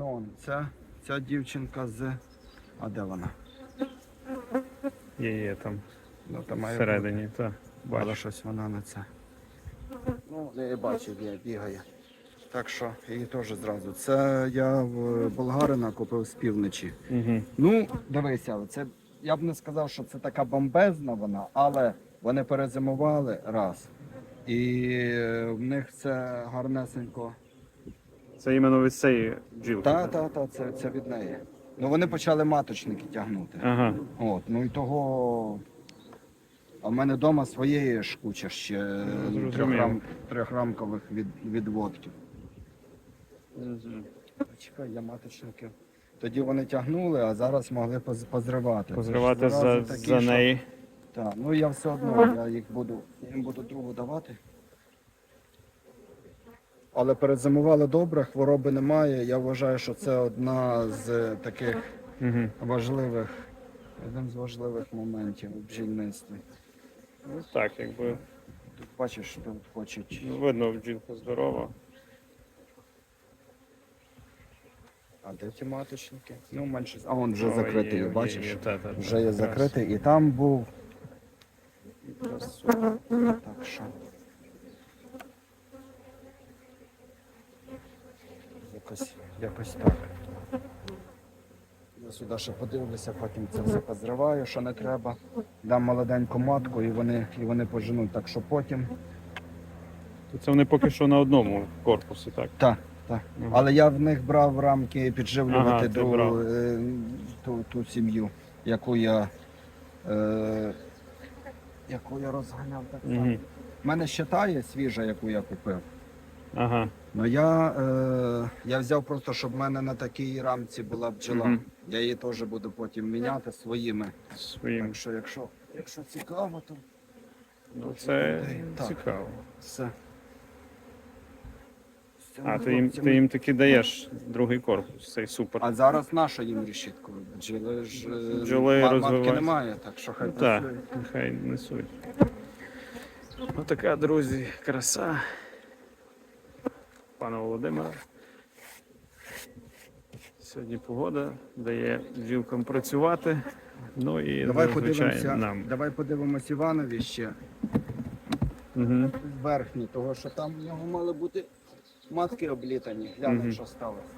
Ну, он, ця, ця дівчинка з. А де вона? Є, є там Ну, там має всередині, бути. Але Бачу. щось вона на це. Ну, я бачив, я бігає. Так що її теж зразу. Це я в болгарина купив з півночі. Угу. Ну, дивися, це я б не сказав, що це така бомбезна вона, але вони перезимували раз. І е, в них це гарнесенько. Це іменно від цієї бджілки. Та, так? та, та, це, це від неї. Ну вони почали маточники тягнути. Ага. От, ну і того. А в мене вдома своєї ж куча ще Ну, зрозуміло. трьохрам, трьохрамкових від, відводків. Мгм. Чекай, я маточники. Тоді вони тягнули, а зараз могли поз- позривати. Позривати Це за, такі, за що- неї. Так, ну я все одно я їх буду, я їм буду другу давати. Але перезимували добре, хвороби немає. Я вважаю, що це одна з таких важливих, один з важливих моментів у бджільництві. Ну так, якби Тут бачиш, тут хочуть. ну, видно, бджілка здорова. А де ті маточники? Ну, менше. А он вже закритий, бачиш? Вже є закритий. І там був. Так що. Якось, якось так. Я сюди ще подивлюся, потім це все позриваю, що не треба. Дам молоденьку матку і вони, і вони поженуть. Так що потім. То це вони поки що на одному корпусі, так? Так, так. Ага. Але я в них брав рамки підживлювати ти другу, брав. е, ту, ту сім'ю, яку я, е, яку я розганяв так само. Угу. У мене ще та є свіжа, яку я купив. Ага. Ну я, е, я взяв просто, щоб в мене на такій рамці була бджола. Мгм. Я її теж буду потім міняти своїми. Своїм. Так що, якщо, якщо цікаво, то Ну, це Так. цікаво. все. Цими А, ти їм, ти їм таки даєш другий корпус, цей супер. А зараз наша їм решітку. Бджоли ж е, Бджоли ма- матки розвиваються. немає, так що хай Ну, так, нехай несуть. Ну така, друзі, краса. Пана Володимире. Сьогодні погода дає бджілкам працювати. Ну і Давай звичайно подивимося, нам. давай подивимося Іванові ще Угу. верхні, того що там в нього мали бути матки облітані. Глянемо, угу. що сталося.